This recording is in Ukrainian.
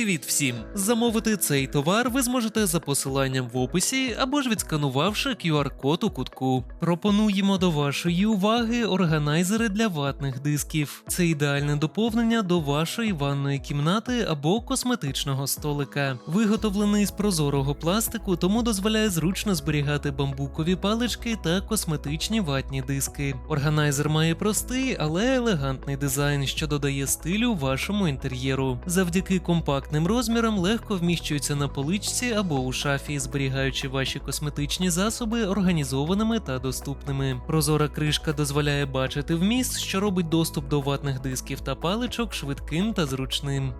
Привіт всім! Замовити цей товар ви зможете за посиланням в описі або ж відсканувавши QR-код у кутку. Пропонуємо до вашої уваги органайзери для ватних дисків. Це ідеальне доповнення до вашої ванної кімнати або косметичного столика. Виготовлений з прозорого пластику, тому дозволяє зручно зберігати бамбукові палички та косметичні ватні диски. Органайзер має простий, але елегантний дизайн, що додає стилю вашому інтер'єру. Завдяки компактним розміром легко вміщуються на поличці або у шафі, зберігаючи ваші косметичні засоби організованими та доступними. Прозора кришка дозволяє бачити вміст, що робить доступ до ватних дисків та паличок швидким та зручним.